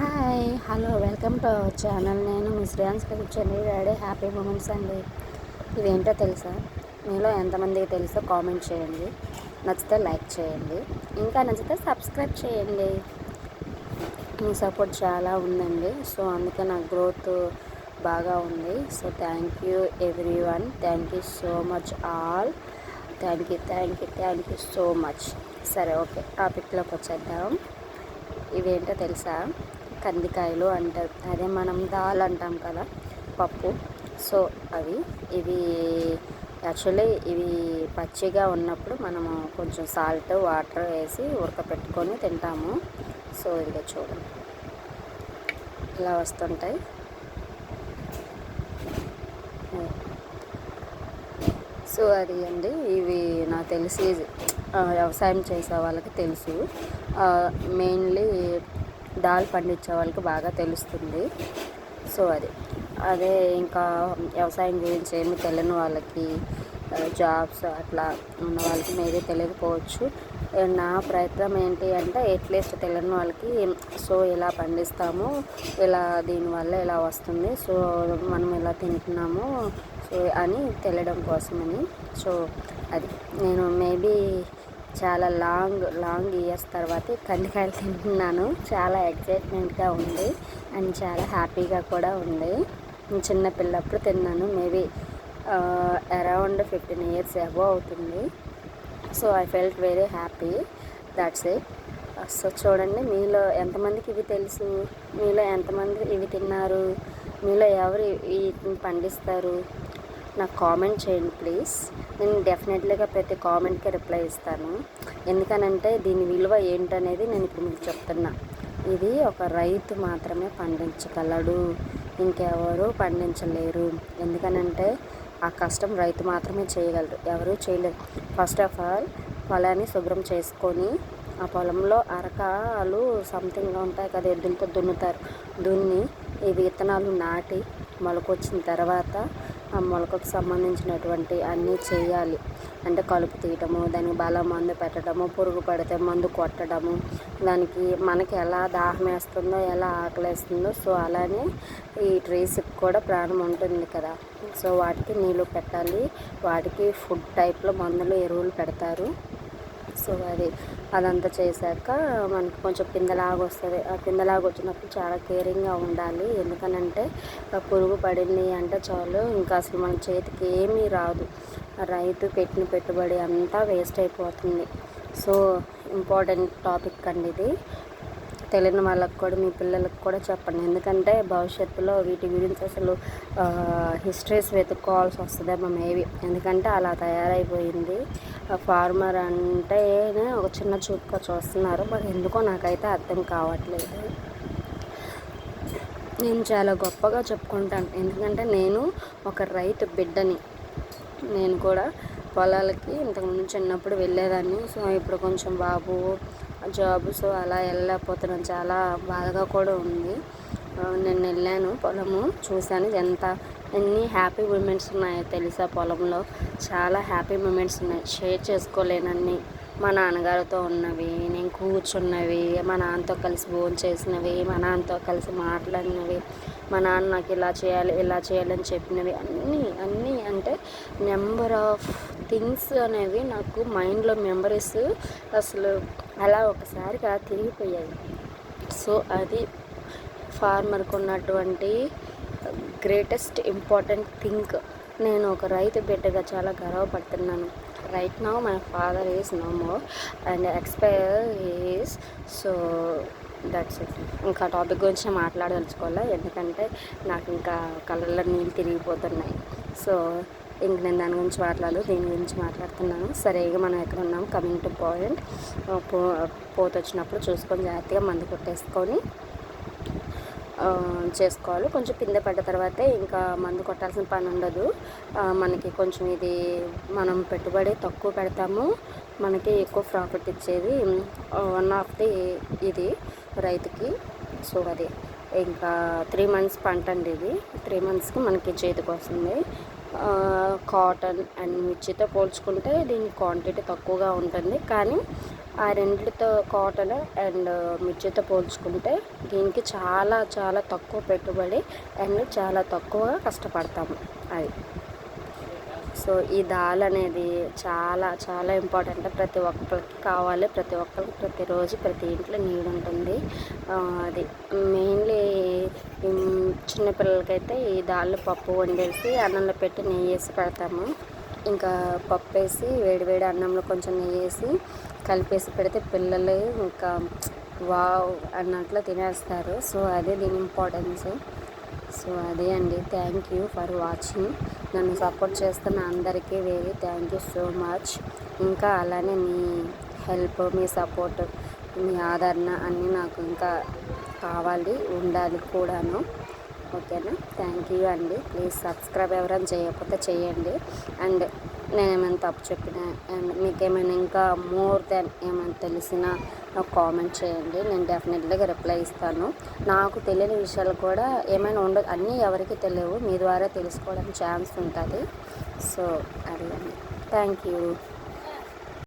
Hi hello welcome to our channel. నేను మీ శ్రేయాన్స్ కూర్చొని డాడీ హ్యాపీ మూమెంట్స్ అండి. ఇదేంటో తెలుసా? మీలో ఎంతమందికి తెలుసో కామెంట్ చేయండి. నచ్చితే లైక్ చేయండి. ఇంకా నచ్చితే సబ్స్క్రైబ్ చేయండి. మీ సపోర్ట్ చాలా ఉందండి. సో అందుకే నా గ్రోత్ బాగా ఉంది. So thank you everyone thank you so much all thank you thank you thank you so much సరే ఓకే. టాపిక్లోకి వచ్చేద్దాం. ఇవేంటో తెలుసా? కందికాయలు అంటారు. అదే మనం దాల్ అంటాం కదా పప్పు. సో అవి ఇవి యాక్చువల్లీ ఇవి పచ్చిగా ఉన్నప్పుడు మనము కొంచెం సాల్ట్ వాటర్ వేసి ఉడకపెట్టుకొని తింటాము. సో ఇదిగో చూడండి ఇలా వస్తుంటాయి. సో అది అండి ఇవి నాకు తెలిసి వ్యవసాయం చేసే వాళ్ళకి తెలుసు. మెయిన్లీ దాల్ పండించే వాళ్ళకి బాగా తెలుస్తుంది. సో అది. అదే ఇంకా వ్యవసాయం గురించి ఏమి తెలియని వాళ్ళకి జాబ్స్ అట్లా ఉన్న వాళ్ళకి మేబీ తెలియకపోవచ్చు. నా ప్రయత్నం ఏంటి అంటే ఎట్లీస్ట్ తెలియని వాళ్ళకి సో ఇలా పండిస్తాము ఇలా దీనివల్ల ఇలా వస్తుంది సో మనం ఇలా తింటున్నాము సో అని తెలియడం కోసమని. సో అది. నేను మేబీ చాలా లాంగ్ లాంగ్ ఇయర్స్ తర్వాత కండికాయలు కందికాయలు తింటున్నాను. చాలా ఎక్సైట్మెంట్గా ఉంది. అండ్ చాలా హ్యాపీగా కూడా ఉంది. నేను చిన్న పిల్లప్పుడు తిన్నాను maybe around fifteen years about అవుతుంది. So I felt very happy that's it so చూడండి మీలో ఎంతమందికి ఇవి తెలుసు? మీలో ఎంతమంది ఇవి తిన్నారు? మీలో ఎవరు వీటిని పండిస్తారు? నాకు కామెంట్ చేయండి ప్లీజ్ నేను డెఫినెట్లీగా ప్రతి కామెంట్కి రిప్లై ఇస్తాను. ఎందుకనంటే దీని విలువ ఏంటనేది నేను ఇప్పుడు మీకు చెప్తున్నా. ఇది ఒక రైతు మాత్రమే పండించగలడు. ఇంకెవరు పండించలేరు. ఎందుకనంటే ఆ కష్టం రైతు మాత్రమే చేయగలరు ఎవరు చేయలేరు. ఫస్ట్ ఆఫ్ ఆల్ పొలాన్ని శుభ్రం చేసుకొని ఆ పొలంలో అరకాలు సంథింగ్ ఉంటాయి కదా ఎద్దులతో దున్నుతారు. దున్ని ఈ విత్తనాలు నాటి మొలకొచ్చిన తర్వాత ఆ మొలకకు సంబంధించినటువంటి అన్నీ చేయాలి. అంటే కలుపు తీయటము దానికి బలం మందు పెట్టడము పురుగు పడితే మందు కొట్టడము దానికి మనకి ఎలా దాహం వేస్తుందో ఎలా ఆకలేస్తుందో సో అలానే ఈ ట్రీస్కి కూడా ప్రాణం ఉంటుంది కదా. సో వాటికి నీళ్ళు పెట్టాలి. వాటికి ఫుడ్ టైప్లో మందులు ఎరువులు పెడతారు. సో అది అదంతా చేశాక మనకి కొంచెం పిందలాగా వస్తుంది. ఆ కిందలాగా వచ్చినప్పుడు చాలా కేరింగ్గా ఉండాలి. ఎందుకనంటే పురుగు పడింది అంటే చాలు. ఇంకా అసలు మన చేతికి ఏమీ రాదు. రైతు పెట్టిన పెట్టుబడి అంతా వేస్ట్ అయిపోతుంది. సో ఇంపార్టెంట్ టాపిక్ అండి ఇది. తెలియని వాళ్ళకి కూడా మీ పిల్లలకు కూడా చెప్పండి. ఎందుకంటే భవిష్యత్తులో వీటి గురించి అసలు హిస్టరీస్ వెతుక్కోవాల్సి వస్తుందేమో మేబీ ఎందుకంటే అలా తయారైపోయింది. ఫార్మర్ అంటే ఒక చిన్న చూపుగా చూస్తున్నారు. బట్ ఎందుకో నాకైతే అర్థం కావట్లేదు. నేను చాలా గొప్పగా చెప్పుకుంటాను. ఎందుకంటే నేను ఒక రైతు బిడ్డని. నేను కూడా పొలాలకి ఇంతకుముందు చిన్నప్పుడు వెళ్ళేదాన్ని. సో ఇప్పుడు కొంచెం బాబు జాబ్స్ అలా వెళ్ళలేకపోతున్నాను. చాలా బాధగా కూడా ఉంది. నేను వెళ్ళాను పొలము చూశాను ఎంత ఎన్ని హ్యాపీ మూమెంట్స్ ఉన్నాయో తెలుసా పొలంలో? చాలా హ్యాపీ మూమెంట్స్ ఉన్నాయి. షేర్ చేసుకోలేనన్ని మా నాన్నగారితో ఉన్నవి నేను కూర్చున్నవి మా నాన్నతో కలిసి భోజనం చేసినవి మా నాన్నతో కలిసి మాట్లాడినవి మా నాన్న నాకు ఇలా చేయాలి ఇలా చేయాలని చెప్పినవి అన్నీ అన్నీ అంటే నెంబర్ ఆఫ్ థింగ్స్ అనేవి నాకు మైండ్లో మెమరీస్ అసలు అలా ఒకసారిగా తిరిగిపోయాయి. సో అది ఫార్మర్కి ఉన్నటువంటి గ్రేటెస్ట్ ఇంపార్టెంట్ థింక్ నేను ఒక రైతు బిడ్డగా చాలా గర్వపడుతున్నాను. Right now my father is no more and expire is so that's it ఇంకా టాపిక్ గురించి మాట్లాడదలుచుకోవాలి? ఎందుకంటే నాకు ఇంకా కళ్ళల్లో నీళ్ళు తిరిగిపోతున్నాయి. సో ఇంక నేను దాని గురించి మాట్లాడదు దీని గురించి మాట్లాడుతున్నాను. సరే ఇక మనం ఎక్కడ ఉన్నాం? Coming to point. పో పోత వచ్చినప్పుడు చూసుకొని జాగ్రత్తగా మందు కొట్టేసుకొని చేసుకోవాలి. కొంచెం పిందె పడ్డ తర్వాతే ఇంకా మందు కొట్టాల్సిన పని ఉండదు. మనకి కొంచెం ఇది మనం పెట్టుబడి తక్కువ పెడతాము. మనకి ఎక్కువ ప్రాఫిట్ ఇచ్చేది వన్ ఆఫ్ ది ఇది రైతుకి. సో అది. ఇంకా త్రీ మంత్స్ పంట అండి ఇది. త్రీ మంత్స్కి మనకి చేతికి వస్తుంది. కాటన్ అండ్ మిర్చితో పోల్చుకుంటే దీని క్వాంటిటీ తక్కువగా ఉంటుంది. కానీ ఆ రెండితో కాటన్ అండ్ మిర్చితో పోల్చుకుంటే దీనికి చాలా చాలా తక్కువ పెట్టుబడి అండ్ చాలా తక్కువ కష్టపడతాము. అది. సో ఈ దాల్ అనేది చాలా చాలా ఇంపార్టెంట్ ప్రతి ఒక్కరికి కావాలి. ప్రతి ఒక్కరికి ప్రతిరోజు ప్రతి ఇంట్లో నీడ్ ఉంటుంది. అది మెయిన్లీ చిన్నపిల్లలకైతే ఈ దాల్ పప్పు వండేసి అన్నంలో పెట్టి నెయ్యి వేసి పెడతాము. ఇంకా పప్పు వేసి వేడివేడి అన్నంలో కొంచెం నెయ్యి వేసి కలిపేసి పెడితే పిల్లలు ఇంకా వావ్ అన్నట్లు తినేస్తారు. సో అదే దీని ఇంపార్టెన్స్ సో అదే అండి. థ్యాంక్ యూ ఫర్ వాచింగ్ నన్ను సపోర్ట్ చేస్తున్న అందరికీ very thank you so much. ఇంకా అలానే మీ హెల్ప్ మీ సపోర్ట్ మీ ఆదరణ అన్నీ నాకు ఇంకా కావాలి ఉండాలి కూడాను. ఓకేనా? థ్యాంక్ యూ అండి. ప్లీజ్ సబ్స్క్రైబ్ ఎవరైనా చేయకపోతే చేయండి. అండ్ నేను ఏమైనా తప్పు చెప్పినా అండ్ మీకు ఏమైనా ఇంకా మోర్ దెన్ ఏమైనా తెలిసినా నాకు కామెంట్ చేయండి. నేను డెఫినెట్లీగా రిప్లై ఇస్తాను. నాకు తెలియని విషయాలు కూడా ఏమైనా ఉండదు అన్నీ ఎవరికి తెలియవు. మీ ద్వారా తెలుసుకోవడానికి ఛాన్స్ ఉంటుంది. సో అది థ్యాంక్ యూ.